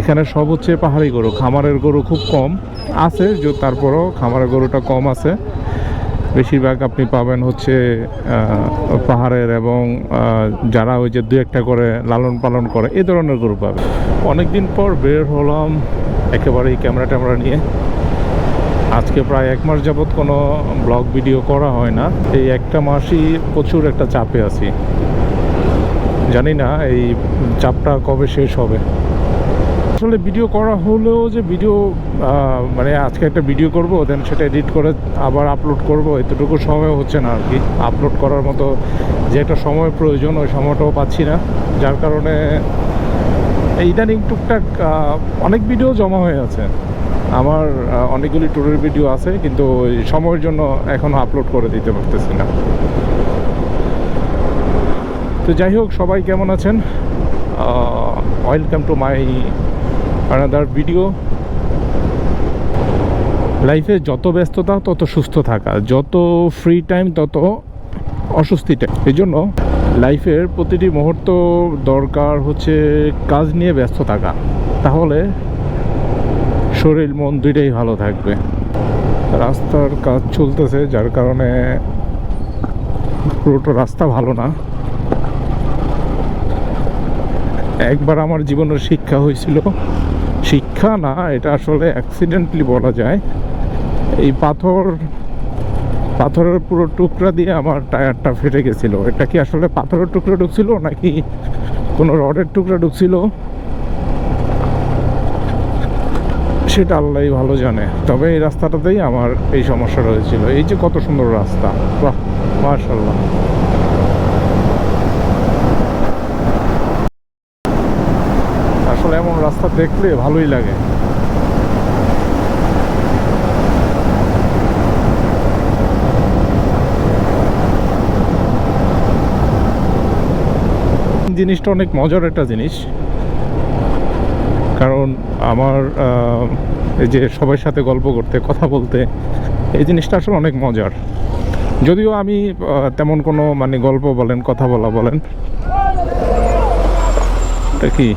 এখানে সব হচ্ছে পাহাড়ি গরু, খামারের গরু খুব কম আছে তারপরও খামারের গরুটা কম আছে। বেশিরভাগ আপনি পাবেন হচ্ছে পাহাড়ের এবং যারা ওই যে দু একটা করে লালন পালন করে এই ধরনের গরু পাবেন অনেকদিন পর বের হলাম একেবারেই ক্যামেরা ট্যামেরা নিয়ে। আজকে প্রায় এক মাস যাবৎ কোনো ব্লগ ভিডিও করা হয় না। এই একটা মাসই প্রচুর একটা চাপে আছি। জানি না এই চাপটা কবে শেষ হবে। আসলে ভিডিও করা হলেও যে ভিডিও মানে আজকে একটা ভিডিও করব দেন সেটা এডিট করে আবার আপলোড করব, এতটুকু সময় হচ্ছে না আর কি। আপলোড করার মতো যে একটা সময় প্রয়োজন, ওই সময়টাও পাচ্ছি না। যার কারণে ইদানিং টুকটাক অনেক ভিডিও জমা হয়ে আছে। আমার অনেকগুলি ট্যুরের ভিডিও আছে, কিন্তু সময়ের জন্য এখনও আপলোড করে দিতে পারতেছি না। তো যাই হোক, সবাই কেমন আছেন? Welcome to my another video. লাইফে যত ব্যস্ততা, তত সুস্থ থাকা। যত ফ্রি টাইম তত অস্বস্তি টাইম এই জন্য লাইফের প্রতিটি মুহূর্ত দরকার হচ্ছে কাজ নিয়ে ব্যস্ত থাকা। তাহলে শরীর, মন দুইটাই ভালো থাকবে। রাস্তার কাজ চলতেছে, যার কারণে পুরোটা রাস্তা ভালো না। একবার আমার জীবনের শিক্ষা হয়েছিল শিক্ষা না, এটা আসলে অ্যাক্সিডেন্টলি বলা যায়। এই পাথর, পাথরের পুরো টুকরা দিয়ে আমার টায়ারটা ফেটে গেছিল। এটা কি আসলে পাথরের টুকরা ঢুকছিল নাকি কোনো রডের টুকরা ঢুকছিল? সেটা আল্লাহ ভালো জানে। তবে এই রাস্তাটাতেই আমার এই সমস্যা হয়েছিল এই যে কত সুন্দর রাস্তা। বাহ মার্শাল্লাহ আসলে এমন রাস্তা দেখলে ভালোই লাগে। জিনিসটা অনেক মজার একটা জিনিস। কারণ আমার এই যে সবার সাথে গল্প করতে, কথা বলতে, এই জিনিসটা আসলে অনেক মজার। যদিও আমি তেমন কোনো মানে গল্প বলেন, কথা বলা বলেন, এটা কি?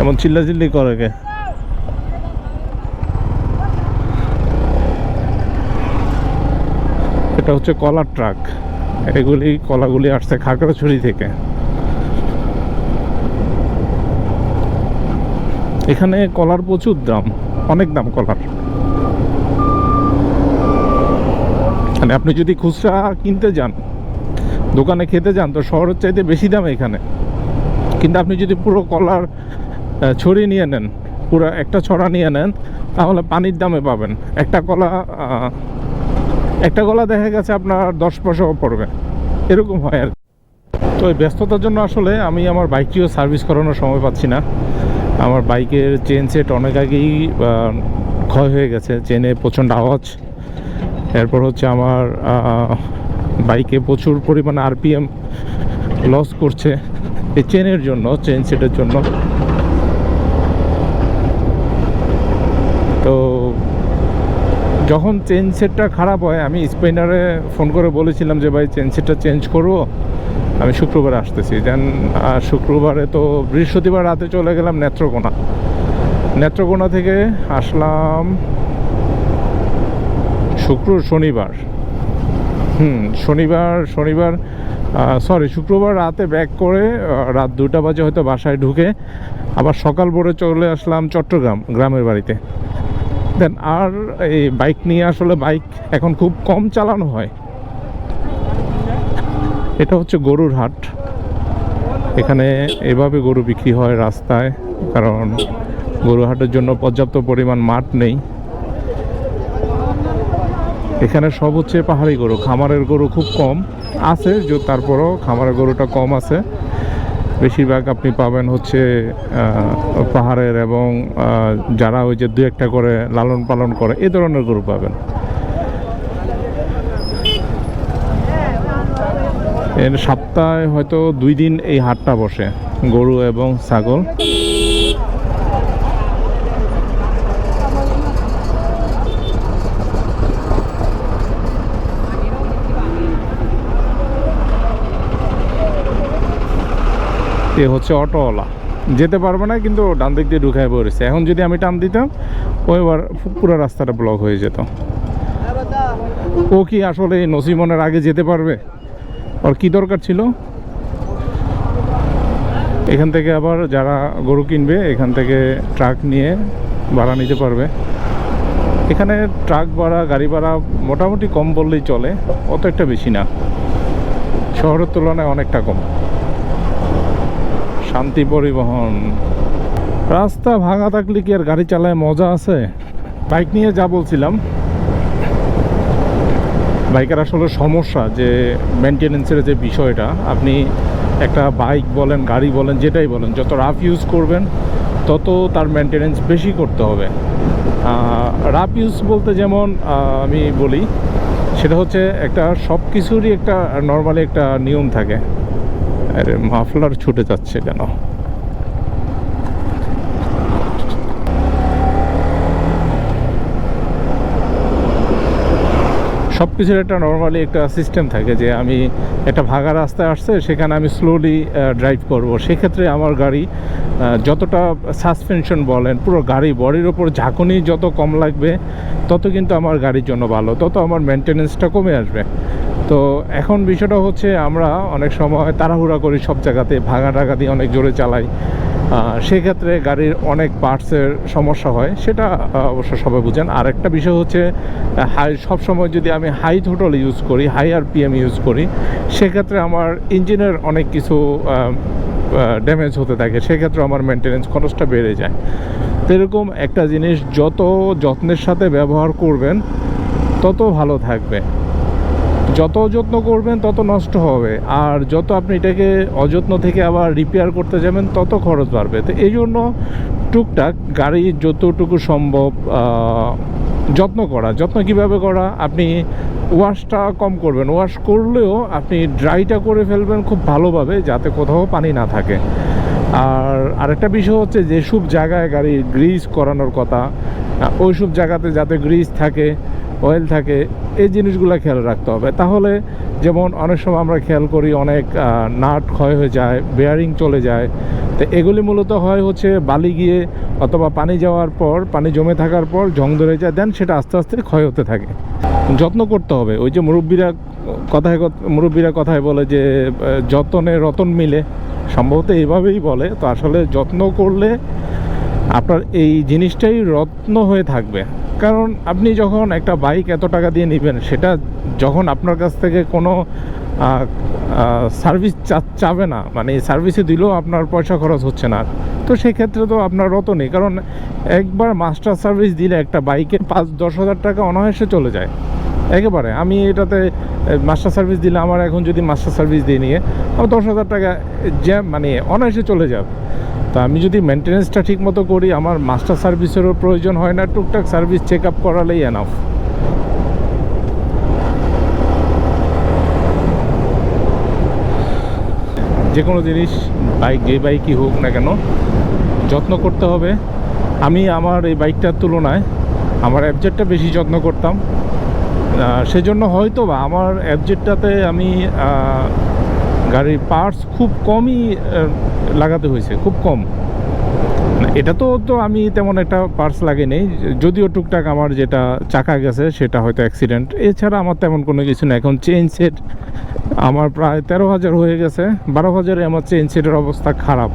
এমন চিল্লাচিল্লি করে কে? এটা হচ্ছে কলার ট্রাক। এগুলি কলাগুলি আসছে খাগড়াছড়ি থেকে। এখানে কলার প্রচুর দাম, অনেক দাম কলার। মানে আপনি যদি খুচরা কিনতে যান, দোকানে খেতে যান, তো শহরের চাইতে বেশি দাম এখানে। কিন্তু আপনি যদি পুরো কলার ছড়ি নিয়ে নেন, পুরো একটা ছড়া নিয়ে নেন, তাহলে পানির দামে পাবেন। একটা কলা একটা কলা দেখা গেছে আপনার দশ পয়সাও পড়বে। এরকম হয় আর তো এই ব্যস্ততার জন্য আসলে আমি আমার বাইকটিও সার্ভিস করানোর সময় পাচ্ছি না। আমার বাইকের চেন সেট অনেক আগেই ক্ষয় হয়ে গেছে চেনে প্রচণ্ড আওয়াজ। এরপর হচ্ছে আমার বাইকে প্রচুর পরিমাণে আরপিএম লস করছে। এই চেনের জন্য চেন সেটের জন্য তো যখন চেন সেটটা খারাপ হয়, আমি স্পেনারে ফোন করে বলেছিলাম যে, ভাই চেন সেটটা চেঞ্জ করব আমি শুক্রবারে আসতেছি। দেন শুক্রবারে তো বৃহস্পতিবার রাতে চলে গেলাম নেত্রকোনা। নেত্রকোনা থেকে আসলাম শুক্র, শনিবার। হুম, শনিবার শনিবার সরি শুক্রবার রাতে ব্যাক করে রাত দুটা বাজে হয়তো বাসায় ঢুকে আবার সকাল ভোরে চলে আসলাম চট্টগ্রাম, গ্রামের বাড়িতে। দেন, আর এই বাইক নিয়ে আসলে বাইক এখন খুব কম চালানো হয়। এটা হচ্ছে গরুর হাট। এখানে এভাবে গরু বিক্রি হয় রাস্তায়, কারণ গরু হাটের জন্য পর্যাপ্ত পরিমাণ মাঠ নেই। এখানে সব হচ্ছে পাহাড়ি গরু, খামারের গরু খুব কম আছে তারপরও খামারের গরুটা কম আছে। বেশিরভাগ আপনি পাবেন হচ্ছে পাহাড়ের এবং যারা ওই যে দু একটা করে লালন পালন করে, এ ধরনের গরু পাবেন। এর সপ্তাহে হয়তো দুই দিন এই হাটটা বসে, গরু এবং ছাগল। এ হচ্ছে অটোওয়ালা। যেতে পারবে না, কিন্তু ডান দিক দিয়ে ঢুকায় পড়েছে। এখন যদি আমি টান দিতাম ওইবার পুরো রাস্তাটা ব্লক হয়ে যেত। ও কি আসলে নসিমনের আগে যেতে পারবে? ওর কি দরকার ছিল? এখান থেকে আবার যারা গরু কিনবে, এখান থেকে ট্রাক নিয়ে ভাড়া নিতে পারবে। এখানে ট্রাক ভাড়া, গাড়ি ভাড়া মোটামুটি কম বললেই চলে, অত একটা বেশি না। শহরের তুলনায় অনেকটা কম। শান্তি পরিবহন। রাস্তা ভাঙা থাকলে কি আর গাড়ি চালায় মজা আছে? বাইক নিয়ে যা বলছিলাম। বাইকের আসলে সমস্যা যে মেনটেনেন্সের যে বিষয়টা, আপনি একটা বাইক বলেন, গাড়ি বলেন, যেটাই বলেন, যত রাফ ইউজ করবেন, তত তার মেনটেনেন্স বেশি করতে হবে। রাফ ইউজ বলতে যেমন আমি বলি, সেটা হচ্ছে একটা সব কিছুরই একটা নর্মালি একটা নিয়ম থাকে। আরে মাফলার ছুটে যাচ্ছে কেন? সব কিছুর একটা নর্মালি একটা সিস্টেম থাকে যে আমি একটা ভাগা রাস্তায় আসছে, সেখানে আমি স্লোলি ড্রাইভ করব। সেক্ষেত্রে আমার গাড়ি যতটা সাসপেনশন বলেন, পুরো গাড়ি বডির ওপর ঝাঁকুনি যত কম লাগবে, তত কিন্তু আমার গাড়ির জন্য ভালো, তত আমার মেনটেনেন্সটা কমে আসবে। তো এখন বিষয়টা হচ্ছে আমরা অনেক সময় তাড়াহুড়া করি সব জায়গাতে ভাঙা টাকা দিয়ে অনেক জোরে চালাই। সেক্ষেত্রে গাড়ির অনেক পার্টসের সমস্যা হয়, সেটা অবশ্য সবাই বুঝেন। আর একটা বিষয় হচ্ছে, হাই, সবসময় যদি আমি হাই থোটল ইউজ করি হাই আর পিএম ইউজ করি, সেক্ষেত্রে আমার ইঞ্জিনের অনেক কিছু ড্যামেজ হতে থাকে, সেক্ষেত্রে আমার মেনটেনেন্স খরচটা বেড়ে যায়। তো এরকম একটা জিনিস যত যত্নের সাথে ব্যবহার করবেন, তত ভালো থাকবে। যত যত্ন করবেন, তত নষ্ট হবে। আর যত আপনি এটাকে অযত্ন থেকে আবার রিপেয়ার করতে যাবেন, তত খরচ বাড়বে। তো এই জন্য টুকটাক গাড়ি যতটুকু সম্ভব যত্ন করা। যত্ন কীভাবে করা? আপনি ওয়াশটা কম করবেন। ওয়াশ করলেও আপনি ড্রাইটা করে ফেলবেন খুব ভালোভাবে, যাতে কোথাও পানি না থাকে। আর আরেকটা বিষয় হচ্ছে যেসব জায়গায় গাড়ি গ্রিজ করানোর কথা। ওইসব জায়গাতে যাতে গ্রিজ থাকে অয়েল থাকে, এই জিনিসগুলো খেয়াল রাখতে হবে। তাহলে যেমন অনেক সময় আমরা খেয়াল করি, অনেক নাট ক্ষয় হয়ে যায় বেয়ারিং চলে যায়। তো এগুলি মূলত হয় হচ্ছে বালি গিয়ে অথবা পানি যাওয়ার পর, পানি জমে থাকার পর, জং ধরে যায় দেন সেটা আস্তে আস্তে ক্ষয় হতে থাকে। যত্ন করতে হবে। ওই যে মুরব্বীরা কথায় কথ- মুরব্বীরা কথায় বলে যে যতনে রতন মিলে। সম্ভবত এইভাবেই বলে। তো আসলে যত্ন করলে আপনার এই জিনিসটাই রত্ন হয়ে থাকবে। কারণ আপনি যখন একটা বাইক এত টাকা দিয়ে নেবেন, সেটা যখন আপনার কাছ থেকে কোনো সার্ভিস চাবে না মানে সার্ভিসে দিলেও আপনার পয়সা খরচ হচ্ছে না। তো সেক্ষেত্রে তো আপনার রত নেই, কারণ একবার মাস্টার সার্ভিস দিলে একটা বাইকের পাঁচ, দশ হাজার টাকা অনায়াসে চলে যায়। একেবারে, আমি এটাতে মাস্টার সার্ভিস দিলে আমার এখন যদি মাস্টার সার্ভিস দিয়ে নিয়ে, আমার দশ হাজার টাকা যে মানে অনায়াসে চলে যাবে। তা আমি যদি মেনটেনেন্সটা ঠিক মতো করি, আমার মাস্টার সার্ভিসেরও প্রয়োজন হয় না, টুকটাক সার্ভিস চেক আপ করালেই এনাফ যে কোনো জিনিস বাইক যে বাইকই হোক না কেন, যত্ন করতে হবে। আমি আমার এই বাইকটার তুলনায় আমার অ্যাবজেটটা বেশি যত্ন করতাম। সেজন্য হয়তো বা আমার অ্যাবজেটটাতে আমি গাড়ির পার্টস খুব কমই লাগাতে হয়েছে খুব কম। না, এটা তো তো আমি তেমন একটা পার্টস লাগে নেই যদিও টুকটাক আমার যেটা চাকা গেছে সেটা হয়তো অ্যাক্সিডেন্ট এছাড়া আমার তেমন কোনো কিছু না এখন চেইন সেট আমার প্রায় তেরো হাজার হয়ে গেছে বারো হাজারে আমার চেইন সেটের অবস্থা খারাপ।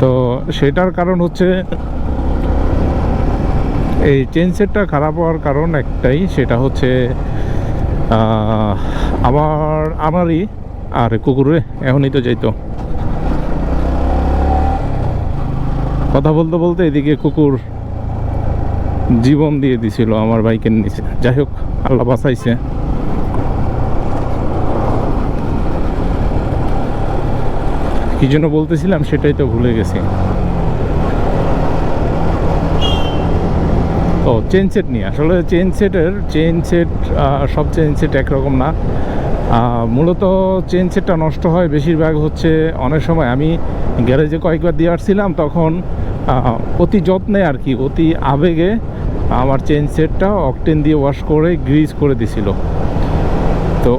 তো সেটার কারণ হচ্ছে এই চেন সেটটা খারাপ হওয়ার কারণ একটাই সেটা হচ্ছে আমার আমারই আর কুকুরে এখনই তো যাইতো। কথা বলতে বলতে এদিকে কুকুর জীবন দিয়ে দিছিল আমার বাইকের নিচে। যাই হোক, আল্লাহ বাঁচাইছে। কি জন্য বলতেছিলাম সেটাই তো ভুলে গেছি। ও চেন সেট নিয়ে। আসলে চেন সেটের চেন সেট সব চেন সেট একরকম না। মূলত চেন সেটটা নষ্ট হয় বেশিরভাগ হচ্ছে অনেক সময় আমি গ্যারেজে কয়েকবার দিয়ে আসছিলাম, তখন অতি যত্নে আর কি, অতি আবেগে আমার চেন সেটটা অকটেন দিয়ে ওয়াশ করে গ্রিজ করে দিছিল। তো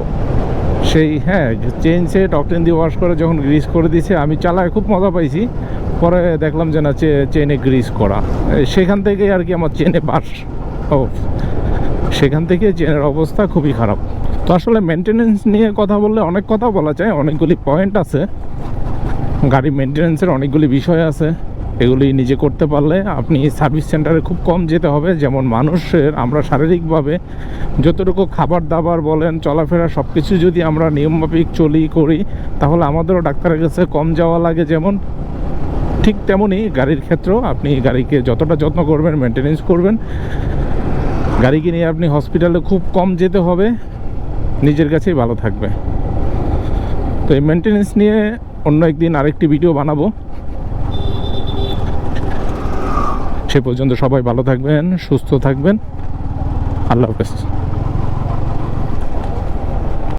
সেই হ্যাঁ চেন সেট অকটেন দিয়ে ওয়াশ করে যখন গ্রিজ করে দিছে, আমি চালায় খুব মজা পাইছি, পরে দেখলাম যে না চেনে গ্রিজ করা। সেখান থেকে আর কি আমার চেনে বাস, ও, সেখান থেকে চেনের অবস্থা খুবই খারাপ। আসলে মেনটেনেন্স নিয়ে কথা বললে অনেক কথা বলা যায়, অনেকগুলি পয়েন্ট আছে। গাড়ি মেনটেনেন্সের অনেকগুলি বিষয় আছে, এগুলি নিজে করতে পারলে আপনি সার্ভিস সেন্টারে খুব কম যেতে হবে। যেমন মানুষের আমরা শারীরিকভাবে যতটুকু খাবার দাবার বলেন, চলাফেরা সব কিছু যদি আমরা নিয়মমাফিক চলি, করি, তাহলে আমাদেরও ডাক্তারের কাছে কম যাওয়া লাগে। যেমন ঠিক তেমনই গাড়ির ক্ষেত্রেও আপনি গাড়িকে যতটা যত্ন করবেন মেনটেনেন্স করবেন। গাড়িকে নিয়ে আপনি হসপিটালে খুব কম যেতে হবে। নিজের কাছেই ভালো থাকবে। তো এই মেনটেনেন্স নিয়ে অন্য একদিন আরেকটি ভিডিও বানাবো। সে পর্যন্ত সবাই ভালো থাকবেন, সুস্থ থাকবেন। আল্লাহ হাফেজ।